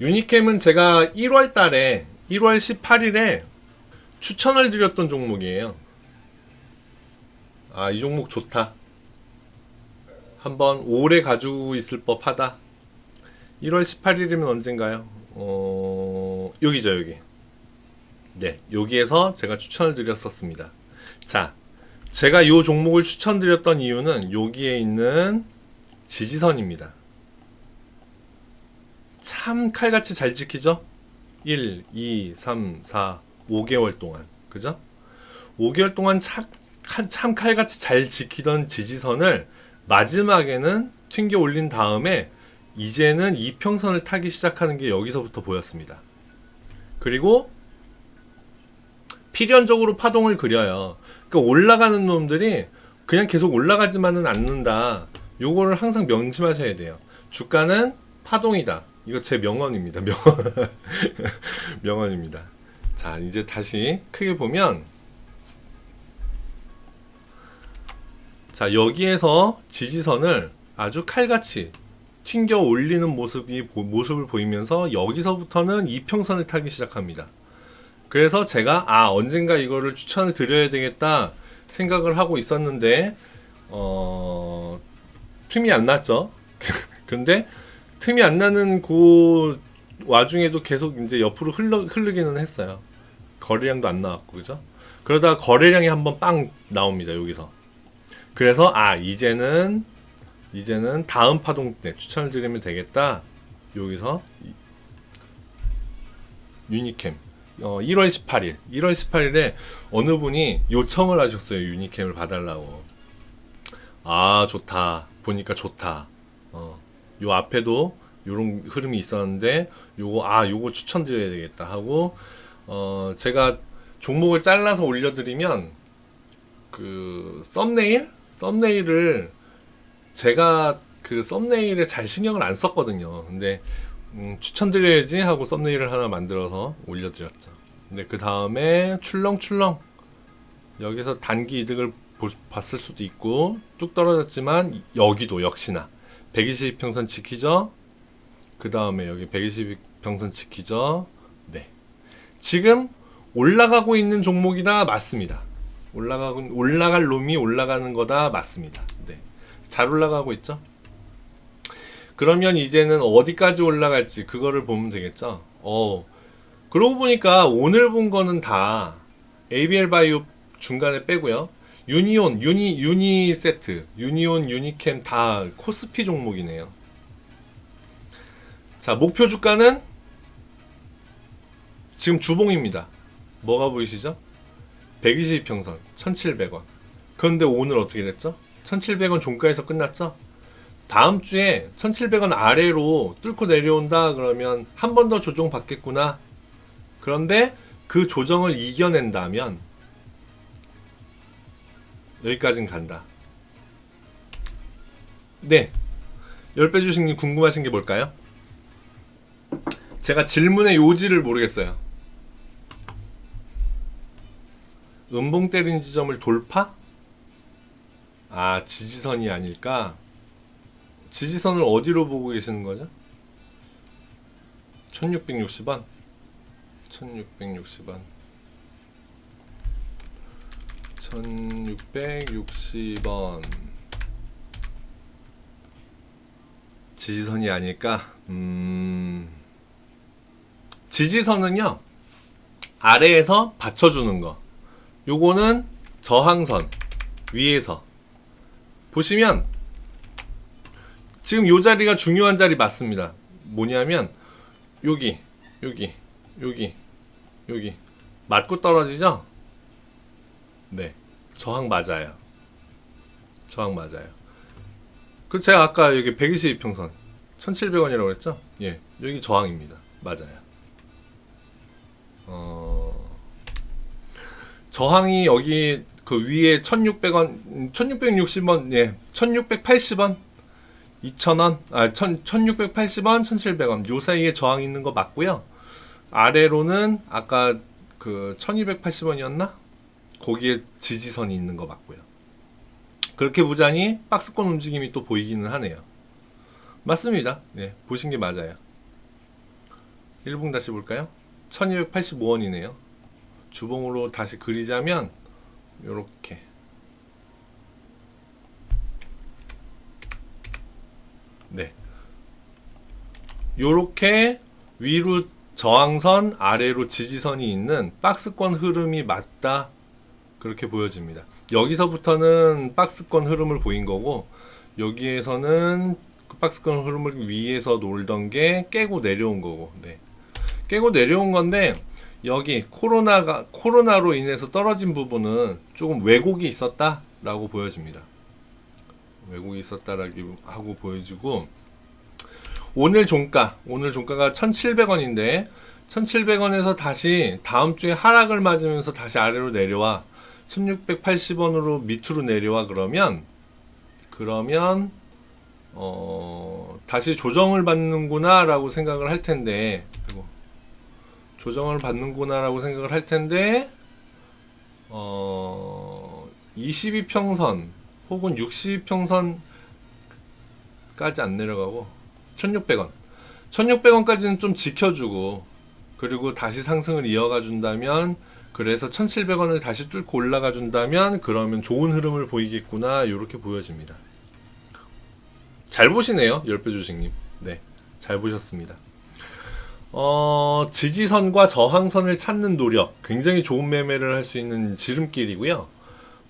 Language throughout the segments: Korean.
유니캠은 제가 1월 달에 1월 18일에 추천을 드렸던 종목이에요. 아, 이 종목 좋다. 한번 오래 가지고 있을 법하다. 1월 18일이면 언젠가요? 어, 여기죠, 여기. 네, 여기에서 제가 추천을 드렸었습니다. 자, 제가 이 종목을 추천드렸던 이유는 여기에 있는 지지선입니다. 참 칼같이 잘 지키죠? 1, 2, 3, 4, 5개월 동안. 그죠? 5개월 동안 참, 칼- 참 칼같이 잘 지키던 지지선을 마지막에는 튕겨 올린 다음에 이제는 이평선을 타기 시작하는 게 여기서부터 보였습니다. 그리고 필연적으로 파동을 그려요. 그러니까 올라가는 놈들이 그냥 계속 올라가지만은 않는다. 요거를 항상 명심하셔야 돼요. 주가는 파동이다. 이거 제 명언입니다. 명언. 명언입니다. 자, 이제 다시 크게 보면 자, 여기에서 지지선을 아주 칼같이 튕겨 올리는 모습이 보- 모습을 보이면서 여기서부터는 이평선을 타기 시작합니다. 그래서 제가 아 언젠가 이거를 추천을 드려야 되겠다 생각을 하고 있었는데 어 틈이 안 났죠. 근데 틈이 안 나는 그 와중에도 계속 이제 옆으로 흘러 흐르기는 했어요. 거래량도 안 나왔고 그죠? 그러다가 거래량이 한번 빵 나옵니다 여기서. 그래서 아 이제는 이제는 다음 파동 때 추천을 드리면 되겠다. 여기서 이- 유니캠 어, 1월 18일 1월 18일에 어느 분이 요청을 하셨어요 유니캠을 봐달라고 아 좋다 보니까 좋다 어, 요 앞에도 요런 흐름이 있었는데 요거 아 요거 추천드려야 되겠다 하고 어, 제가 종목을 잘라서 올려드리면 그 썸네일? 썸네일을 제가 그 썸네일에 잘 신경을 안 썼거든요. 근데 음, 추천드려야지 하고 썸네일을 하나 만들어서 올려드렸죠. 근데 그 다음에 출렁출렁 여기서 단기 이득을 보- 봤을 수도 있고 뚝 떨어졌지만 여기도 역시나 122평선 지키죠. 그 다음에 여기 122평선 지키죠. 네. 지금 올라가고 있는 종목이다 맞습니다. 올라가고 올라갈 놈이 올라가는 거다 맞습니다. 네. 잘 올라가고 있죠. 그러면 이제는 어디까지 올라갈지 그거를 보면 되겠죠. 어. 그러고 보니까 오늘 본 거는 다 ABL 바이오 중간에 빼고요. 유니온, 유니 유니 세트, 유니온, 유니캠 다 코스피 종목이네요. 자, 목표 주가는 지금 주봉입니다. 뭐가 보이시죠? 122평선 1,700원. 그런데 오늘 어떻게 됐죠? 1,700원 종가에서 끝났죠? 다음 주에 1,700원 아래로 뚫고 내려온다 그러면 한 번 더 조정 받겠구나. 그런데 그 조정을 이겨낸다면 여기까진 간다. 네. 10배 주식님 궁금하신 게 뭘까요? 제가 질문의 요지를 모르겠어요. 음봉 때리는 지점을 돌파? 아, 지지선이 아닐까? 지지선을 어디로 보고 계시는 거죠? 1660원 1660원 1660원 지지선이 아닐까? 음... 지지선은요 아래에서 받쳐주는 거 요거는 저항선 위에서 보시면 지금 요 자리가 중요한 자리 맞습니다. 뭐냐면 여기 여기 여기 여기 맞고 떨어지죠? 네. 저항 맞아요. 저항 맞아요. 그 제가 아까 여기 122평선 1,700원이라고 했죠? 예. 여기 저항입니다. 맞아요. 어 저항이 여기 그 위에 1,600원 1,660원 예. 1,680원 2,000원, 아, 1 1680원, 1,700원. 요 사이에 저항 있는 거 맞고요. 아래로는 아까 그 1,280원이었나? 거기에 지지선이 있는 거 맞고요. 그렇게 보자니 박스권 움직임이 또 보이기는 하네요. 맞습니다. 네, 보신 게 맞아요. 1분 다시 볼까요? 1285원이네요. 주봉으로 다시 그리자면 요렇게 네. 요렇게 위로 저항선, 아래로 지지선이 있는 박스권 흐름이 맞다. 그렇게 보여집니다. 여기서부터는 박스권 흐름을 보인 거고, 여기에서는 그 박스권 흐름을 위에서 놀던 게 깨고 내려온 거고, 네. 깨고 내려온 건데, 여기 코로나가, 코로나로 인해서 떨어진 부분은 조금 왜곡이 있었다라고 보여집니다. 왜곡이 있었다라고 하고 보여지고, 오늘 종가, 오늘 종가가 1,700원인데 1,700원에서 다시 다음 주에 하락을 맞으면서 다시 아래로 내려와 1,680원으로 밑으로 내려와 그러면 그러면 어 다시 조정을 받는구나 라고 생각을 할 텐데 조정을 받는구나 라고 생각을 할 텐데 어 22평선 혹은 62평선까지 안 내려가고 1600원. 1600원까지는 좀 지켜주고, 그리고 다시 상승을 이어가 준다면, 그래서 1700원을 다시 뚫고 올라가 준다면, 그러면 좋은 흐름을 보이겠구나, 이렇게 보여집니다. 잘 보시네요, 10배 주식님. 네, 잘 보셨습니다. 어, 지지선과 저항선을 찾는 노력, 굉장히 좋은 매매를 할 수 있는 지름길이고요.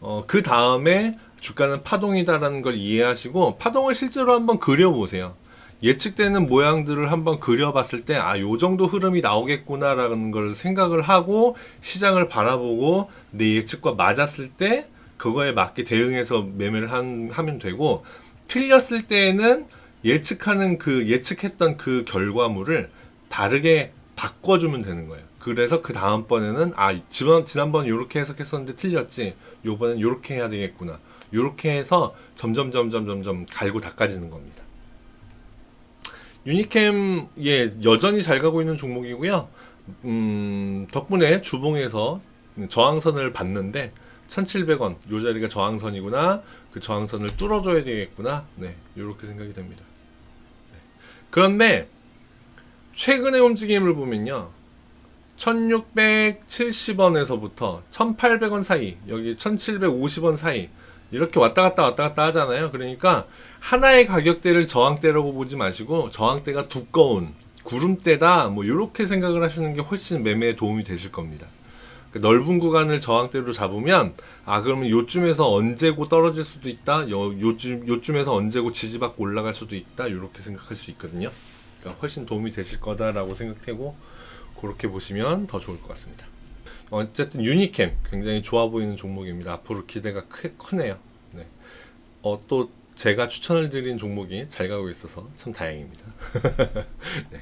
어, 그 다음에 주가는 파동이다라는 걸 이해하시고, 파동을 실제로 한번 그려보세요. 예측되는 모양들을 한번 그려봤을 때, 아, 요 정도 흐름이 나오겠구나라는 걸 생각을 하고 시장을 바라보고 내 예측과 맞았을 때 그거에 맞게 대응해서 매매를 한, 하면 되고, 틀렸을 때에는 예측하는 그, 예측했던 그 결과물을 다르게 바꿔주면 되는 거예요. 그래서 그 다음번에는, 아, 지난, 지난번 이렇게 해석했었는데 틀렸지. 요번엔 이렇게 해야 되겠구나. 이렇게 해서 점점, 점점, 점점 갈고 닦아지는 겁니다. 유니캠 예 여전히 잘 가고 있는 종목이고요. 음, 덕분에 주봉에서 저항선을 봤는데 1,700원 요 자리가 저항선이구나. 그 저항선을 뚫어줘야 되겠구나. 네, 이렇게 생각이 됩니다. 네. 그런데 최근의 움직임을 보면요. 1670원에서부터 1800원 사이, 여기 1750원 사이 이렇게 왔다 갔다 왔다 갔다 하잖아요. 그러니까 하나의 가격대를 저항대라고 보지 마시고 저항대가 두꺼운 구름대다 뭐 이렇게 생각을 하시는 게 훨씬 매매에 도움이 되실 겁니다. 그 넓은 구간을 저항대로 잡으면 아 그러면 요쯤에서 언제고 떨어질 수도 있다. 요, 요쯤 요쯤에서 언제고 지지받고 올라갈 수도 있다. 이렇게 생각할 수 있거든요. 그러니까 훨씬 도움이 되실 거다라고 생각하고 그렇게 보시면 더 좋을 것 같습니다. 어쨌든 유니캠 굉장히 좋아 보이는 종목입니다. 앞으로 기대가 크, 크네요. 네. 어, 또 제가 추천을 드린 종목이 잘 가고 있어서 참 다행입니다. 네.